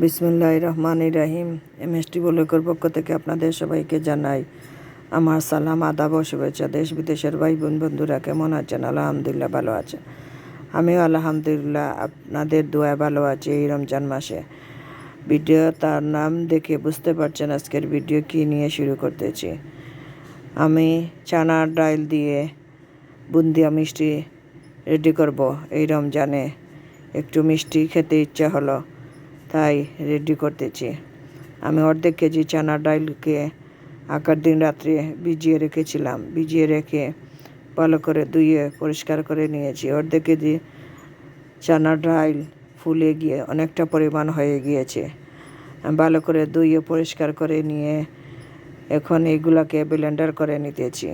বিসমুল্লাহ রহমান রাহিম। এমএসটি বলকের পক্ষ থেকে আপনাদের সবাইকে জানাই আমার সালাম, আদাব ও শুভেচ্ছা। দেশ বিদেশের ভাই বোন বন্ধুরা কেমন আছেন? আলহামদুলিল্লাহ ভালো আছেন আমিও আলহামদুলিল্লাহ আপনাদের দোয়ায় ভালো আছি এই রমজান মাসে। ভিডিও তার নাম দেখে বুঝতে পারছেন আজকের ভিডিও কি নিয়ে শুরু করতেছি। আমি চানার ডাইল দিয়ে বুন্দিয়া মিষ্টি রেডি করব। এই রমজানে একটু মিষ্টি খেতে ইচ্ছা হলো। তাই রেডি করতেছি। আমি অর্ধেক কেজি চানা ডাইলকে আকার দিন রাত্রে ভিজিয়ে রেখেছিলাম। ভিজিয়ে রেখে ভালো করে ধুয়ে পরিষ্কার করে নিয়েছি। অর্ধেক কেজি চানা ডাইল ফুলে গিয়ে অনেকটা পরিমাণ হয়ে গিয়েছে। ভালো করে ধুয়ে পরিষ্কার করে নিয়ে এখন এইগুলাকে ব্লেন্ডার করে নিতেছি।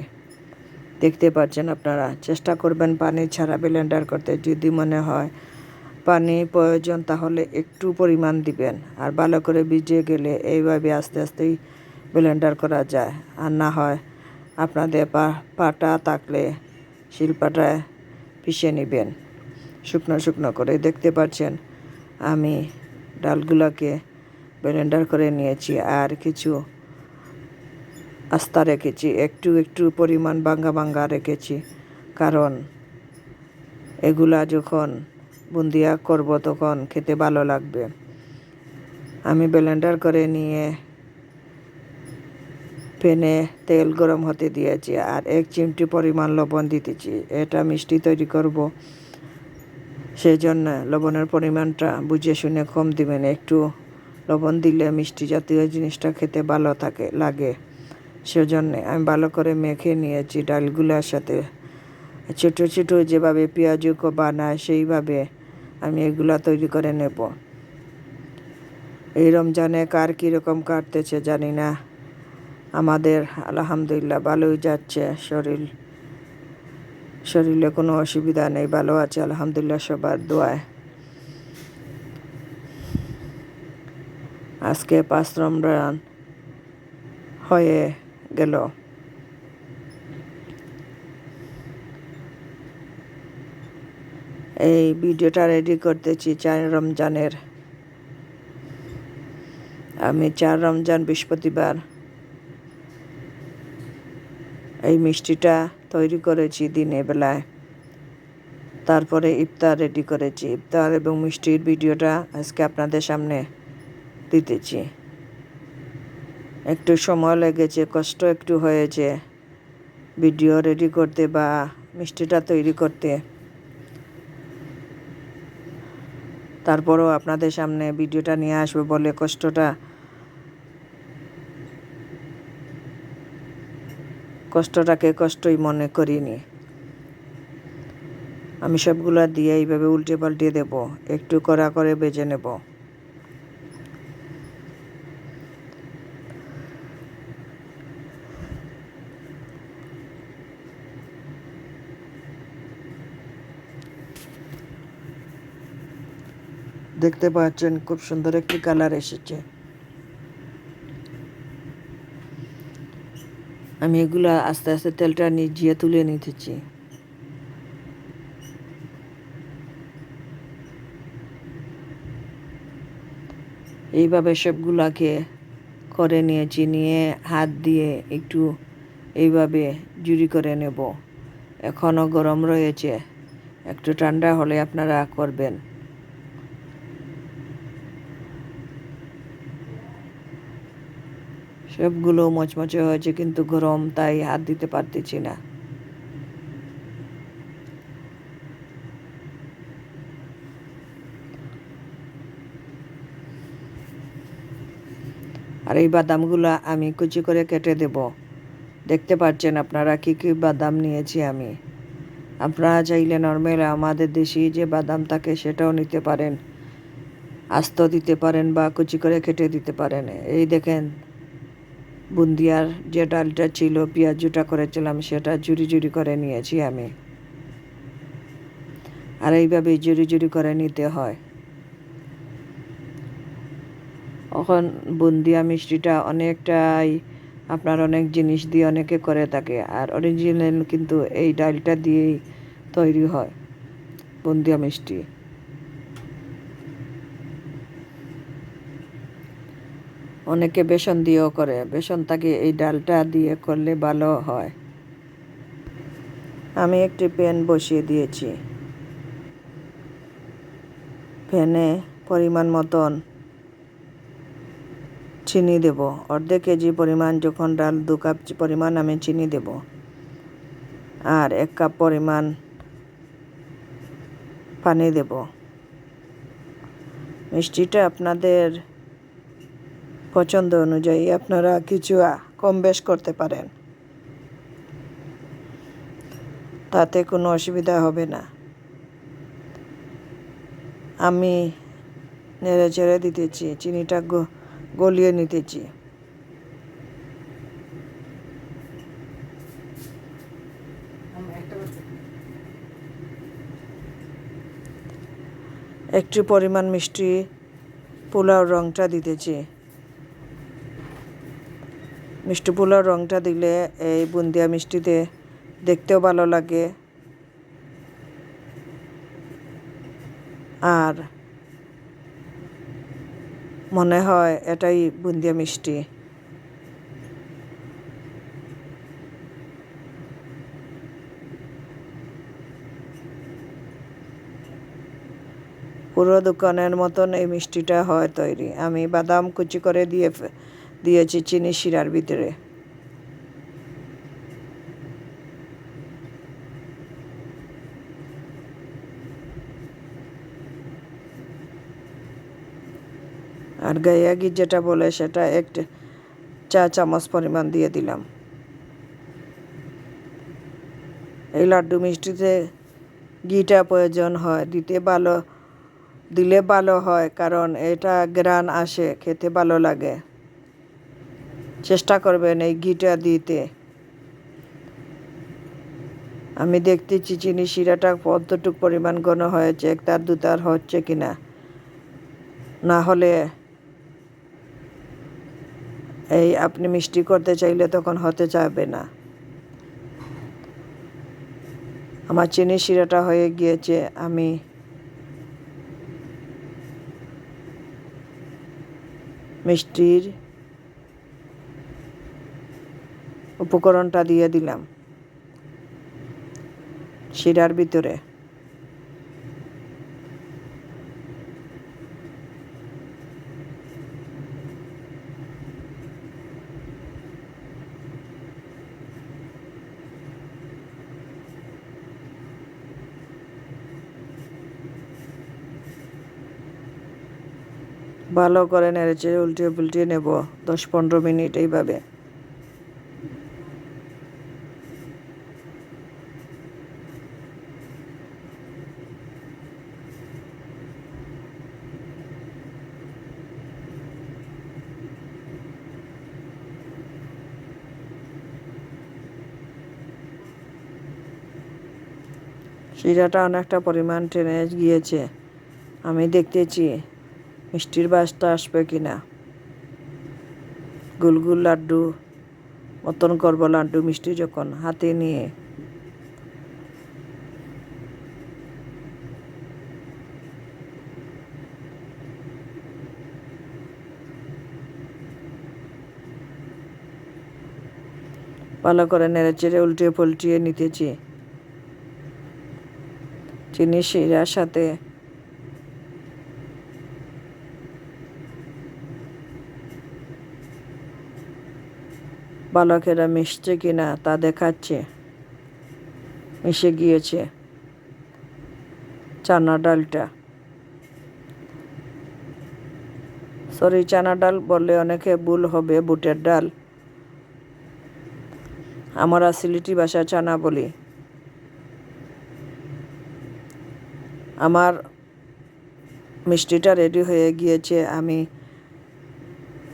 দেখতে পাচ্ছেন আপনারা, চেষ্টা করবেন পানি ছাড়া ব্লেন্ডার করতে যদি মনে হয় পানি প্রয়োজন, তাহলে একটু পরিমাণ দিবেন। আর ভালো করে ভিজে গেলে এইভাবে আস্তে আস্তেই ব্লেন্ডার করা যায়। আর না হয় আপনাদের পা, পাটা থাকলে শিলপাটায় পিষে নেবেন। শুকনো শুকনো করে দেখতে পাচ্ছেন, আমি ডালগুলোকে ব্লেন্ডার করে নিয়েছি। আর কিছু আস্তা রেখেছি, একটু একটু পরিমাণ বাঙ্গা বাঙ্গা রেখেছি। কারণ এগুলা যখন বুন্দিয়া করব তখন, খেতে ভালো লাগবে। আমি ব্লেন্ডার করে নিয়ে প্যানে তেল গরম হতে দিয়েছি আর এক চিমটি পরিমাণ লবণ দিতেছি। এটা মিষ্টি তৈরি করব। সেই জন্য লবণের পরিমাণটা বুঝে শুনে কম দিবেন। একটু লবণ দিলে মিষ্টি জাতীয় জিনিসটা খেতে ভালো থাকে, লাগে। সেজন্যে আমি ভালো করে মেখে নিয়েছি ডালগুলোর সাথে। ছোটো ছোটো যেভাবে পেঁয়াজুকো বানায় সেইভাবে আমি এগুলা তৈরি করে নেব। এই রমজানে কার কীরকম কাটতেছে জানি না। আমাদের আলহামদুলিল্লাহ ভালোই যাচ্ছে, শরীর, শরীরে কোনো অসুবিধা নেই, ভালো আছে, আলহামদুলিল্লাহ সবার দোয়ায়। আজকে পাঁচ রমজান হয়ে গেল। এই ভিডিওটা রেডি করতেছি চার রমজানের। আমি চার রমজান বৃহস্পতিবার এই মিষ্টিটা তৈরি করেছি দিনের বেলায়। তারপরে ইফতার রেডি করেছি। ইফতার এবং মিষ্টির ভিডিওটা আজকে আপনাদের সামনে দিতেছি। একটু সময় লেগেছে, কষ্ট একটু হয়েছে। ভিডিও রেডি করতে বা মিষ্টিটা তৈরি করতে। তারপরও আপনাদের সামনে ভিডিওটা নিয়ে আসবে বলে কষ্টটা। কষ্টটাকে কষ্টই মনে করিনি। আমি সবগুলো দিয়ে এইভাবে উল্টে পাল্টে দেব। একটু করা করে বেজে নেব। দেখতে পাচ্ছেন, খুব সুন্দর একটি কালার এসেছে। আমি এগুলা আস্তে আস্তে তেলটা নিজিয়ে তুলে নিতেছি। এইভাবে সবগুলাকে করে নিয়েছি, নিয়ে হাত দিয়ে একটু এইভাবে জুড়ি করে নেব। এখনও গরম রয়েছে, একটু ঠান্ডা হলে আপনারা করবেন। সবগুলো মচমচে হয়েছে, কিন্তু গরম তাই হাত দিতে পারতেছি না। আর এই বাদামগুলো আমি কুচি করে কেটে দেব। দেখতে পাচ্ছেন আপনারা কি কি বাদাম নিয়েছি আমি। আপনারা চাইলে নর্মাল আমাদের দেশি যে বাদাম থাকে সেটাও নিতে পারেন। আস্ত দিতে পারেন বা কুচি করে কেটে দিতে পারেন। এই দেখেন বুন্দিয়ার যে ডালটা ছিল, পেঁয়াজুটা করেছিলাম, সেটা জুড়ি জুড়ি করে নিয়েছি আমি। আর এইভাবে জুড়ি জুড়ি করে নিতে হয়। এখন বুন্দিয়া মিষ্টিটা অনেকটাই, আপনার অনেক জিনিস দিয়ে অনেকে করে থাকে, আর অরিজিনাল কিন্তু এই ডালটা দিয়েই তৈরি হয় বুন্দিয়া মিষ্টি। অনেকে বেসন দিয়েও করে। বেসন বেসনটাকে এই ডালটা দিয়ে করলে ভালো হয়। আমি একটি প্যান বসিয়ে দিয়েছি। প্যানে পরিমাণ মতন চিনি দেব। অর্ধেক কেজি পরিমাণ যখন ডাল, দু কাপ পরিমাণ আমি চিনি দেব। আর এক কাপ পরিমাণ পানি দেব। মিষ্টিটা আপনাদের পছন্দ অনুযায়ী আপনারা কিছু কম বেশ করতে পারেন। তাতে কোনো অসুবিধা হবে না। আমি নেড়ে চেড়ে দিতেছি, চিনিটা গলিয়ে নিতেছি। একটু পরিমাণ মিষ্টি পোলাও রংটা দিতেছি। মিষ্টি রঙটা দিলে এই বুন্দিয়া মিষ্টিতে দেখতেও ভালো লাগে। আর মনে হয় এটাই বুন্দিয়া মিষ্টি। পুরো দোকানের মতন এই মিষ্টিটা হয় তৈরি। আমি বাদাম কুচি করে দিয়ে দিয়েছি চিনি শিরার ভিতরে। আর গাইয়াগি যেটা বলে সেটা এক চা চামচ পরিমাণ দিয়ে দিলাম। এই লাড্ডু মিষ্টিতে ঘিটা প্রয়োজন হয়, দিতে ভালো, দিলে ভালো হয়, কারণ এটা গ্রান আসে, খেতে ভালো লাগে। চেষ্টা করবেন এই ঘিটা দিতে। আমি দেখতেছি চিনি শিরাটা কতটুক পরিমাণ ঘন হয়েছে, এক তার একতার দুতার হচ্ছে কিনা। না হলে এই আপনি মিষ্টি করতে চাইলে তখন হতে চাইবে না। আমার চিনি শিরাটা হয়ে গিয়েছে, আমি মিষ্টির উপকরণটা দিয়ে দিলাম। শিরার ভিতরে। ভালো করে নেড়েচে উল্টিয়ে পুলটিয়ে নেব। দশ পনেরো মিনিট এইভাবে। শিরাটা অনেকটা পরিমাণ টেনে গিয়েছে। আমি দেখতেছি মিষ্টির বাসটা আসবে কি না গুলগুল লাড্ডু, মতন করব লাড্ডু মিষ্টি যখন হাতে নিয়ে। ভালো করে নেড়ে চেড়ে উল্টিয়ে পল্টিয়ে নিতেছি। চিনি শিরার সাথে বালকেরা মিশছে কিনা তা দেখাচ্ছে। মিশে গিয়েছে চানা ডালটা। সরি, চানা ডাল বললে অনেকে ভুল হবে, বুটের ডাল। আমরা সিলেটি ভাষা চানা বলি। আমার মিষ্টিটা রেডি হয়ে গিয়েছে, আমি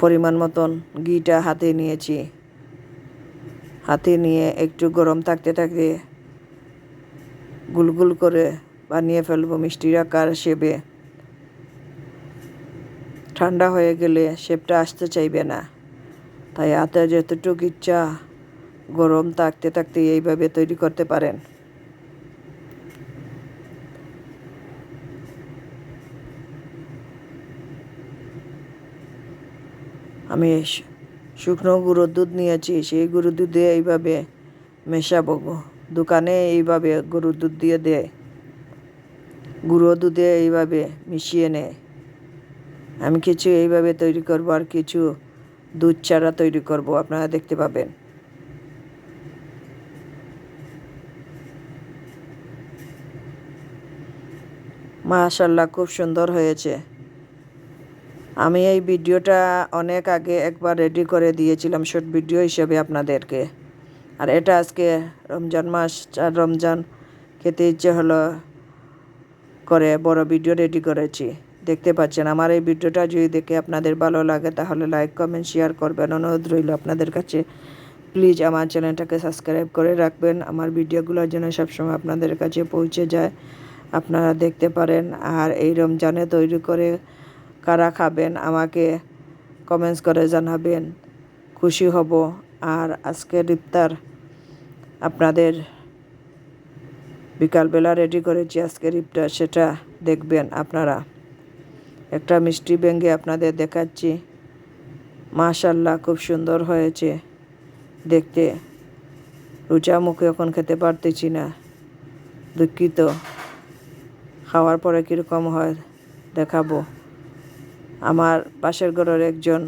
পরিমাণ মতন ঘিটা হাতে নিয়েছি। হাতে নিয়ে একটু গরম থাকতে থাকতে গুলগুল করে বানিয়ে ফেলব মিষ্টির আকার শেপে। ঠান্ডা হয়ে গেলে শেপটা আসতে চাইবে না। তাই হাতে যতটুকু ইচ্ছা গরম থাকতে থাকতে এইভাবে তৈরি করতে পারেন। আমি শুকনো গুঁড়োর দুধ নিয়েছি, সেই গুঁড়ো দুধে এইভাবে মেশাবো। দোকানে এইভাবে গরুর দুধ দিয়ে দেয়। গুঁড়ো দুধে এইভাবে মিশিয়ে নেয়। আমি কিছু এইভাবে তৈরি করব আর কিছু দুধ চারা তৈরি করব, আপনারা দেখতে পাবেন। মাশাল্লাহ, খুব সুন্দর হয়েছে। আমি এই ভিডিওটা অনেক আগে একবার রেডি করে দিয়েছিলাম শর্ট ভিডিও হিসেবে আপনাদেরকে। আর এটা আজকে রমজান মাস আর রমজান, খেতে ইচ্ছে হলো করে বড় ভিডিও রেডি করেছি। দেখতে পাচ্ছেন, আমার এই ভিডিওটা যদি দেখে আপনাদের ভালো লাগে, তাহলে লাইক কমেন্ট শেয়ার করবেন। অনুরোধ রইল আপনাদের কাছে। প্লিজ আমার চ্যানেলটাকে সাবস্ক্রাইব করে রাখবেন। আমার ভিডিওগুলো যেন সবসময় আপনাদের কাছে পৌঁছে যায়। আপনারা দেখতে পারেন। আর এই রমজানে তৈরি করে কারা খাবেন, আমাকে কমেন্টস করে জানাবেন। খুশি হব। আর আজকের ইফতার আপনাদের বিকালবেলা রেডি করেছি। আজকের ইফতার সেটা দেখবেন আপনারা। একটা মিষ্টি ভেঙে আপনাদের দেখাচ্ছি। মাশাল্লাহ খুব সুন্দর হয়েছে। দেখতে। রুচা মুখে এখন খেতে পারতেছি না। দুঃখিত। খাওয়ার পরে কীরকম হয় দেখাবো। আমার পাশের ঘরের একজন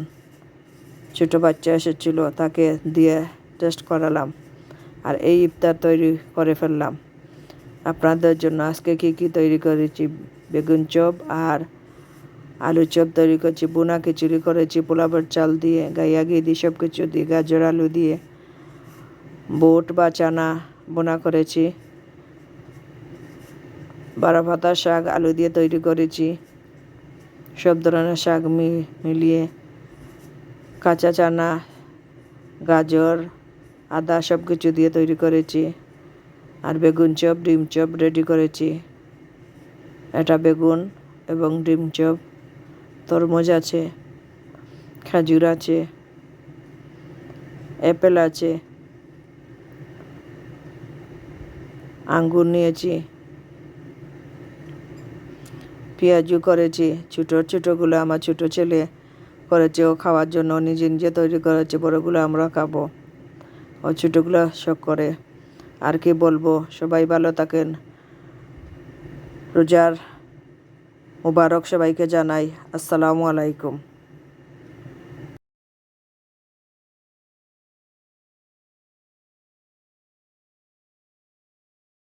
ছোটো বাচ্চা এসেছিল, তাকে দিয়ে টেস্ট করালাম আর এই ইফতার তৈরি করে ফেললাম। আপনাদের জন্য আজকে কী কী তৈরি করেছি? বেগুন চপ আর আলু চপ তৈরি করছি বোনা খিচুড়ি করেছি পোলাবের চাল দিয়ে, গাইয়া ঘি দিয়ে সব কিছু দিয়ে, গাজর আলু দিয়ে, বুট বা চানা বোনা করেছি, বারো পাতা শাক আলু দিয়ে তৈরি করেছি। সব ধরনের শাক মিলিয়ে কাঁচা চানা, গাজর, আদা সব কিছু দিয়ে তৈরি করেছি। আর বেগুন চপ, ডিম চপ রেডি করেছি। এটা বেগুন এবং ডিম চপ, তরমুজ আছে, খেজুর আছে, অ্যাপেল আছে, আঙ্গুর নিয়েছি। পেঁয়াজু করেছি। ছোটো, ছোটোগুলো আমার ছোটো ছেলে করেছে। ও খাওয়ার জন্য নিজে নিজে তৈরি করেছে। বড়োগুলো আমরা খাব। ও ছোটোগুলো শখ করে। আর কি বলব? সবাই ভালো থাকেন। রোজার মুবারক সবাইকে জানাই। আসসালামু আলাইকুম।